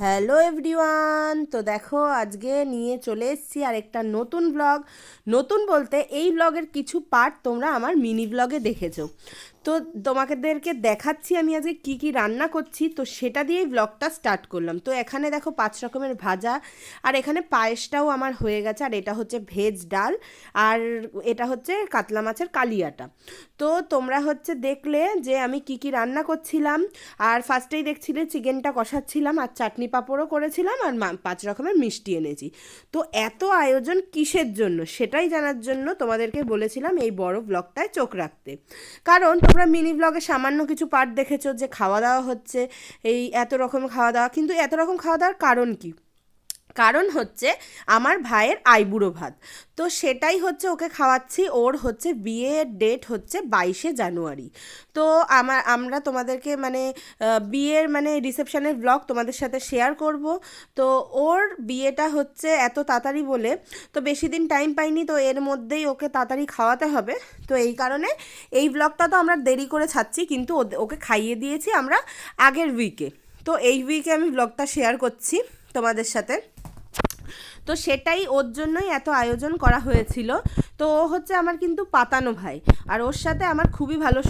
Hello everyone, তো দেখো আজকে নিয়ে চলে এসেছি আর একটা নতুন ব্লগ নতুন বলতে এই ব্লগের কিছু পার্ট তোমরা আমার মিনি ব্লগে দেখেছ। তো তোমাদেরকে দেখাচ্ছি আমি আজকে কি কি রান্না করছি, তো সেটা দিয়েই ব্লগটা স্টার্ট করলাম। তো এখানে দেখো পাঁচ রকমের ভাজা, আর এখানে পায়েসটাও আমার হয়ে গেছে, আর এটা হচ্ছে ভেজ ডাল, আর এটা হচ্ছে কাতলা মাছের কালিয়াটা তো তোমরা হচ্ছে দেখলে যে আমি কি কি রান্না করছিলাম, আর ফার্স্টেই দেখছিলে চিকেনটা কষাচ্ছিলাম, আর চাটনি পাঁপড়ও করেছিলাম আর পাঁচ রকমের মিষ্টি এনেছি। তো এত আয়োজন কিসের জন্য? সেটাই জানার জন্য তোমাদেরকে বলেছিলাম এই বড় ব্লগটায় চোখ রাখতে। কারণ তোমরা মিনি ব্লগে সামান্য কিছু পার্ট দেখেছ যে খাওয়া দাওয়া হচ্ছে, এই এত রকম খাওয়া দাওয়া। কিন্তু এত রকম খাওয়া দাওয়ার কারণ কি? কারণ হচ্ছে আমার ভাইয়ের আইবুড়ো ভাত। তো সেটাই হচ্ছে ওকে খাওয়াচ্ছি। ওর হচ্ছে বিয়ের ডেট হচ্ছে বাইশে জানুয়ারি। তো আমার আমরা তোমাদেরকে মানে বিয়ের মানে রিসেপশনের ব্লগ তোমাদের সাথে শেয়ার করব। তো ওর বিয়েটা হচ্ছে এত তাড়াতাড়ি বলে, তো বেশি দিন টাইম পাইনি, তো এর মধ্যেই ওকে তাড়াতাড়ি খাওয়াতে হবে। তো এই কারণে এই ব্লগটা তো আমরা দেরি করে ছাড়ছি, কিন্তু ওকে খাইয়ে দিয়েছি আমরা আগের উইকে তো এই উইকে আমি ব্লগটা শেয়ার করছি তোমাদের সাথে। তো সেটাই ওর জন্যই এত আয়োজন করা হয়েছিল। তো ও হচ্ছে আমার কিন্তু পাতানো ভাই। আর ওর সাথে আমার খুবই ভালো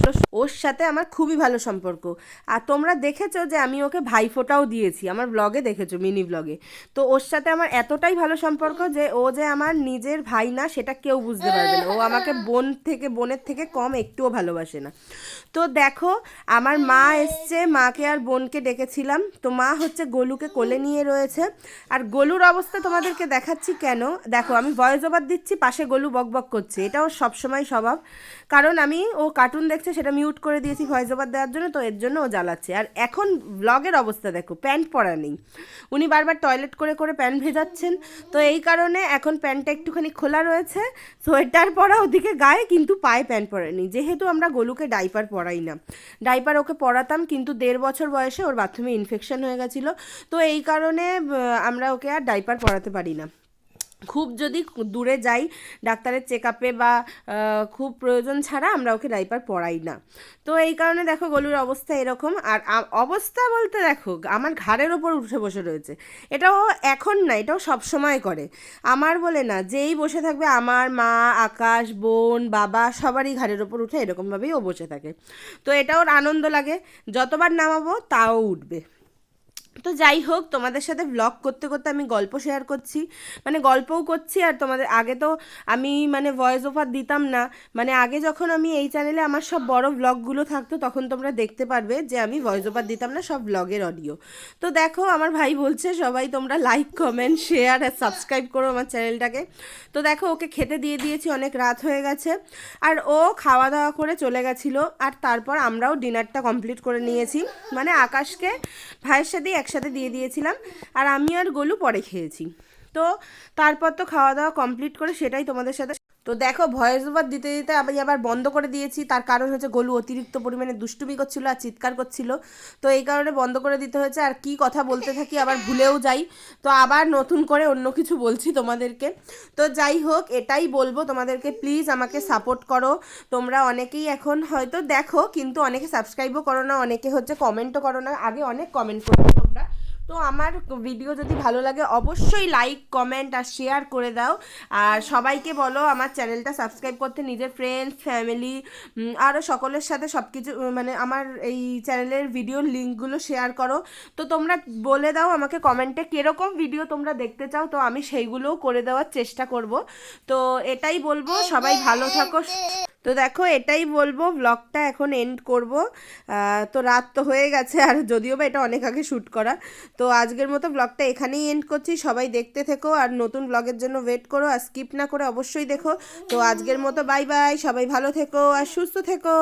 ওর সাথে আমার খুবই ভালো সম্পর্ক। আর তোমরা দেখেছ যে আমি ওকে ভাইফোঁটাও দিয়েছি। আমার ব্লগে দেখেছ মিনি ব্লগে তো ওর সাথে আমার এতটাই ভালো সম্পর্ক যে ও যে আমার নিজের ভাই না, সেটা কেউ বুঝতে পারবে না। ও আমাকে বোন থেকে, বোনের থেকে কম একটুও ভালোবাসে না। তো দেখো, আমার মা এসছে, মাকে আর বোনকে ডেকেছিলাম। তো মা হচ্ছে গোলুকে কোলে নিয়ে রয়েছে। আর গোলুর অবস্থা তোমাদেরকে দেখাচ্ছি কেন? দেখো, আমি ভয়েস ওভার দিচ্ছি, পাশে গলু বক বক করছে। এটাও সবসময় স্বভাব। কারণ আমি, ও কার্টুন দেখছে, সেটা মিউট করে দিয়েছি ভয়েস ওভার দেওয়ার জন্য, তো এর জন্য ও জ্বালাচ্ছে। আর এখন ব্লগের অবস্থা দেখো প্যান্ট পরা নেই। উনি বারবার টয়লেট করে করে প্যান্ট ভেজাচ্ছেন। তো এই কারণে এখন প্যান্টটা একটুখানি খোলা রয়েছে। সোয়েটার পরা ওদিকে গায়ে, কিন্তু পায়ে প্যান্ট পরেনি যেহেতু আমরা গলুকে ডাইপার পরাই না। ডাইপার ওকে পরাতাম, কিন্তু দেড় বছর বয়সে ওর বাথরুমে ইনফেকশন হয়ে গেছিল। তো এই কারণে আমরা ওকে আর ডাইপার পরাতে পারি না। খুব যদি দূরে যাই, ডাক্তারের চেক আপে বা খুব প্রয়োজন ছাড়া আমরা ওকে ডাইপার পরাই না। তো এই কারণে দেখো গলুর অবস্থা এরকম। আর অবস্থা বলতে দেখো, আমার ঘাড়ের ওপর উঠে বসে রয়েছে। এটাও এখন না, এটাও সব সময় করে। আমার বলে না, যেই বসে থাকবে, আমার মা, আকাশ, বোন, বাবা সবারই ঘাড়ের ওপর উঠে এরকমভাবেই ও বসে থাকে। তো এটা ওর আনন্দ লাগে, যতবার নামাবো তাও উঠবে। তো যাই হোক, তোমাদের সাথে ব্লগ করতে করতে আমি গল্প শেয়ার করছি। মানে গল্পও করছি আর তোমাদের আগে তো আমি মানে ভয়েস ওভার দিতাম না। মানে আগে যখন আমি এই চ্যানেলে আমার সব বড় ব্লগগুলো থাকতো, তখন তোমরা দেখতে পারবে যে আমি ভয়েস ওভার দিতাম না, সব ব্লগের অডিও তো দেখো, আমার ভাই বলছে, সবাই তোমরা লাইক কমেন্ট শেয়ার আর সাবস্ক্রাইব করো আমার চ্যানেলটাকে তো দেখো, ওকে খেতে দিয়ে দিয়েছি, অনেক রাত হয়ে গেছে। আর ও খাওয়া দাওয়া করে চলে গেছিল, আর তারপর আমরাও ডিনারটা কমপ্লিট করে নিয়েছি। মানে আকাশকে, ভাইয়ের সাথেই একসাথে দিয়ে দিয়েছিলাম। আর আমি আর গোলু পরে খেয়েছি। তো তারপর তো খাওয়া দাওয়া কমপ্লিট করে সেটাই তোমাদের সাথে তো দেখো ভয়েস ওভার দিতে দিতে আমি আবার বন্ধ করে দিয়েছি। তার কারণ হচ্ছে গোলু অতিরিক্ত পরিমাণে দুষ্টুমি করছিল আর চিৎকার করছিল। তো এই কারণে বন্ধ করে দিতে হয়েছে। আর কি কথা বলতে থাকি আবার ভুলেও যাই। তো আবার নতুন করে অন্য কিছু বলছি তোমাদেরকে। তো যাই হোক, এটাই বলব তোমাদেরকে। প্লিজ আমাকে সাপোর্ট করো। তোমরা অনেকেই এখন হয়তো দেখো, কিন্তু অনেকে সাবস্ক্রাইবও করো না, অনেকে হচ্ছে কমেন্টও করো না। আগে অনেক কমেন্ট করতে তোমরা। তো আমার ভিডিও যদি ভালো লাগে, অবশ্যই লাইক কমেন্ট আর শেয়ার করে দাও। আর সবাইকে বলো, আমার চ্যানেলটা সাবস্ক্রাইব করতে নিজের ফ্রেন্ডস ফ্যামিলি আরও সকলের সাথে সব কিছু মানে আমার এই চ্যানেলের ভিডিওর লিঙ্কগুলো শেয়ার করো। তো তোমরা বলে দাও আমাকে কমেন্টে কীরকম ভিডিও তোমরা দেখতে চাও। তো আমি সেইগুলোও করে দেওয়ার চেষ্টা করব। তো এটাই বলব, সবাই ভালো থাকো তো দেখো এটাই বলব ব্লগটা এখন এন্ড করব। তো রাত তো হয়ে গেছে, আর যদিও বা এটা অনেক আগে শ্যুট করা তো আজকের মতো ব্লগটা এখানেই এন্ড করছি, সবাই দেখতে থেকো, আর নতুন ব্লগের জন্য ওয়েট করো, আর স্কিপ না করে অবশ্যই দেখো। তো আজকের মতো বাই বাই সবাই ভালো থেকো, আর সুস্থ থেকো।